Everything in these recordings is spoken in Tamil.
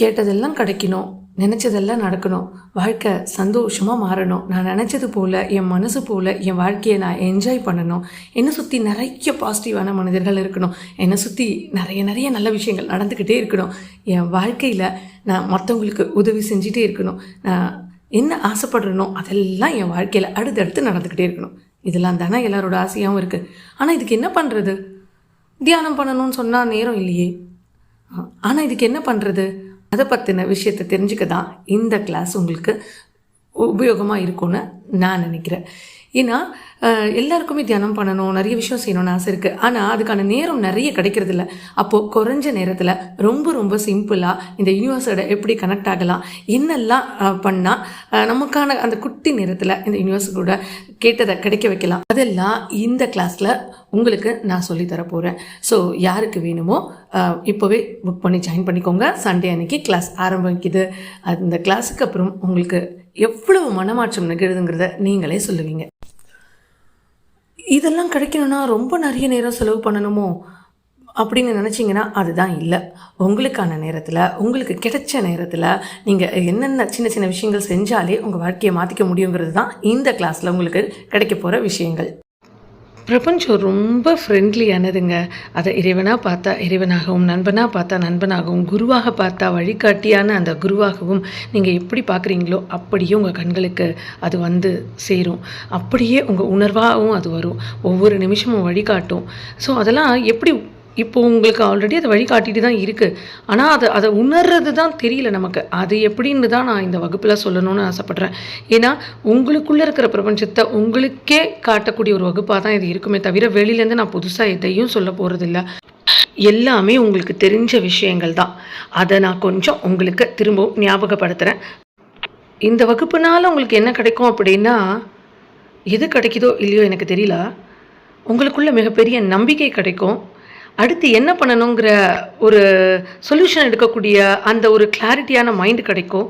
கேட்டதெல்லாம் கிடைக்கணும் நினச்சதெல்லாம் நடக்கணும். வாழ்க்கை சந்தோஷமாக மாறணும். நான் நினச்சது போல் என் மனசு போல் என் வாழ்க்கையை நான் என்ஜாய் பண்ணணும். என்னை சுற்றி நிறைய பாசிட்டிவான மனிதர்கள் இருக்கணும். என்னை சுற்றி நிறைய நிறைய நல்ல விஷயங்கள் நடந்துக்கிட்டே இருக்கணும். என் வாழ்க்கையில் நான் மற்றவங்களுக்கு உதவி செஞ்சுட்டே இருக்கணும். நான் என்ன ஆசைப்படுறனோ அதெல்லாம் என் வாழ்க்கையில் அடுத்தடுத்து நடந்துக்கிட்டே இருக்கணும். இதெல்லாம் தானே எல்லாரோட ஆசையாகவும் இருக்குது ஆனால் இதுக்கு என்ன பண்ணுறது தியானம் பண்ணணும்னு சொன்னால் நேரம் இல்லையே. ஆனால் இதுக்கு என்ன பண்ணுறது அதை பற்றின விஷயத்தை தெரிஞ்சுக்க தான் இந்த கிளாஸ் உங்களுக்கு உபயோகமாக இருக்கும்னு நான் நினைக்கிறேன். ஏன்னா எல்லாருக்குமே தியானம் பண்ணணும் நிறைய விஷயம் செய்யணும்னு ஆசை இருக்குது ஆனால் அதுக்கான நேரம் நிறைய கிடைக்கிறது இல்லை அப்போது குறைஞ்ச நேரத்தில் ரொம்ப ரொம்ப சிம்பிளாக இந்த யூனிவர்ஸோட எப்படி கனெக்ட் ஆகலாம் என்னெல்லாம் பண்ணால் நமக்கான அந்த குட்டி நேரத்தில் இந்த யூனிவர்ஸ் கூட கேட்டதை கிடைக்க வைக்கலாம். அதெல்லாம் இந்த கிளாஸில் உங்களுக்கு நான் சொல்லித் போகிறேன் ஸோ யாருக்கு வேணுமோ இப்போவே புக் பண்ணி ஜாயின் பண்ணிக்கோங்க. சண்டே அன்னைக்கு கிளாஸ் ஆரம்பிக்குது. அந்த கிளாஸுக்கு அப்புறம் உங்களுக்கு எவ்வளவு மனமாற்றம் நிகழுதுங்கிறத நீங்களே சொல்லுவீங்க. இதெல்லாம் கிடைக்கணும்னா ரொம்ப நிறைய நேரம் செலவு பண்ணணுமோ அப்படின்னு நினச்சிங்கன்னா அதுதான் இல்லை. உங்களுக்கான நேரத்தில் உங்களுக்கு கிடைச்ச நேரத்தில் நீங்கள் என்னென்ன சின்ன சின்ன விஷயங்கள் செஞ்சாலே உங்கள் வாழ்க்கையை மாற்றிக்க முடியுங்கிறது தான் இந்த கிளாஸில் உங்களுக்கு கிடைக்க போகிற விஷயங்கள். பிரபஞ்சம் ரொம்ப ஃப்ரெண்ட்லியானதுங்க அதை இறைவனாக பார்த்தா இறைவனாகவும் நண்பனாக பார்த்தா நண்பனாகவும் குருவாக பார்த்தா வழிகாட்டியான அந்த குருவாகவும் நீங்கள் எப்படி பார்க்குறீங்களோ அப்படியே உங்கள் கண்களுக்கு அது வந்து சேரும். அப்படியே உங்கள் உணர்வாகவும் அது வரும். ஒவ்வொரு நிமிஷமும் வழிகாட்டும். ஸோ அதெல்லாம் எப்படி இப்போ உங்களுக்கு ஆல்ரெடி அது வழிகாட்டிட்டு தான் இருக்குது ஆனால் அதை அதை உணர்றது தான் தெரியல நமக்கு. அது எப்படின்னு தான் நான் இந்த வகுப்பில் சொல்லணும்னு ஆசைப்பட்றேன். ஏன்னா உங்களுக்குள்ளே இருக்கிற பிரபஞ்சத்தை உங்களுக்கே காட்டக்கூடிய ஒரு வகுப்பாக தான் இது இருக்குமே தவிர வெளியிலேருந்து நான் புதுசாக எதையும் சொல்ல போகிறதில்ல எல்லாமே உங்களுக்கு தெரிஞ்ச விஷயங்கள் தான். அதை நான் கொஞ்சம் உங்களுக்கு திரும்பவும் ஞாபகப்படுத்துகிறேன் இந்த வகுப்புனால் உங்களுக்கு என்ன கிடைக்கும் அப்படின்னா எது கிடைக்குதோ இல்லையோ எனக்கு தெரியல. உங்களுக்குள்ள மிகப்பெரிய நம்பிக்கை கிடைக்கும். அடுத்து என்ன பண்ணணுங்கிற ஒரு சொல்யூஷன் எடுக்கக்கூடிய அந்த ஒரு கிளாரிட்டியான மைண்டு கிடைக்கும்.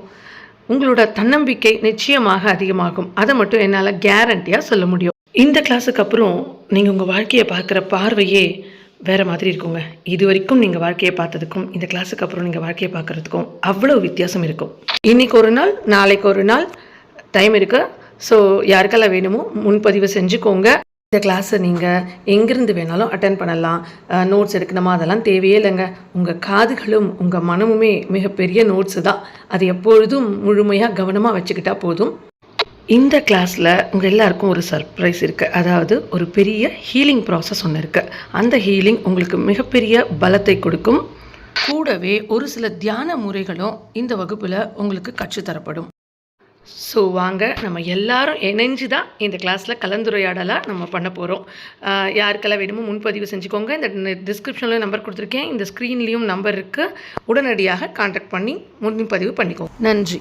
உங்களோட தன்னம்பிக்கை நிச்சயமாக அதிகமாகும். அதை மட்டும் என்னால் கேரண்டியாக சொல்ல முடியும். இந்த கிளாஸுக்கு அப்புறம் நீங்கள் உங்கள் வாழ்க்கையை பார்க்குற பார்வையே வேறு மாதிரி இருக்குங்க. இது வரைக்கும் நீங்கள் வாழ்க்கையை பார்த்ததுக்கும் இந்த கிளாஸுக்கு அப்புறம் நீங்கள் வாழ்க்கையை பார்க்குறதுக்கும் அவ்வளோ வித்தியாசம் இருக்கும். இன்னைக்கு ஒரு நாள் நாளைக்கு ஒரு நாள் டைம் இருக்கு. ஸோ யாருக்கெல்லாம் வேணுமோ முன்பதிவு செஞ்சுக்கோங்க. இந்த கிளாஸை நீங்கள் எங்கேருந்து வேணாலும் அட்டன் பண்ணலாம். நோட்ஸ் எடுக்கணுமா? அதெல்லாம் தேவையே இல்லைங்க. உங்கள் காதுகளும் உங்கள் மனமுமே மிகப்பெரிய நோட்ஸு தான். அது எப்பொழுதும் முழுமையாக கவனமாக வச்சுக்கிட்டா போதும். இந்த கிளாஸில் உங்கள் எல்லாருக்கும் ஒரு சர்ப்ரைஸ் இருக்குது அதாவது ஒரு பெரிய ஹீலிங் ப்ராசஸ் ஒன்று இருக்குது அந்த ஹீலிங் உங்களுக்கு மிகப்பெரிய பலத்தை கொடுக்கும். கூடவே ஒரு சில தியான முறைகளும் இந்த வகுப்பில் உங்களுக்கு கற்றுத்தரப்படும். ஸோ வாங்க நம்ம எல்லாரும் இணைஞ்சு தான் இந்த கிளாஸில் கலந்துரையாடலாக நம்ம பண்ண போகிறோம் யாருக்கெல்லாம் வேணுமோ முன்பதிவு செஞ்சுக்கோங்க. இந்த டிஸ்கிரிப்ஷனில் நம்பர் கொடுத்துருக்கேன். இந்த ஸ்க்ரீன்லேயும் நம்பர் இருக்குது உடனடியாக காண்டாக்ட் பண்ணி முன்பதிவு பண்ணிக்கோங்க. நன்றி.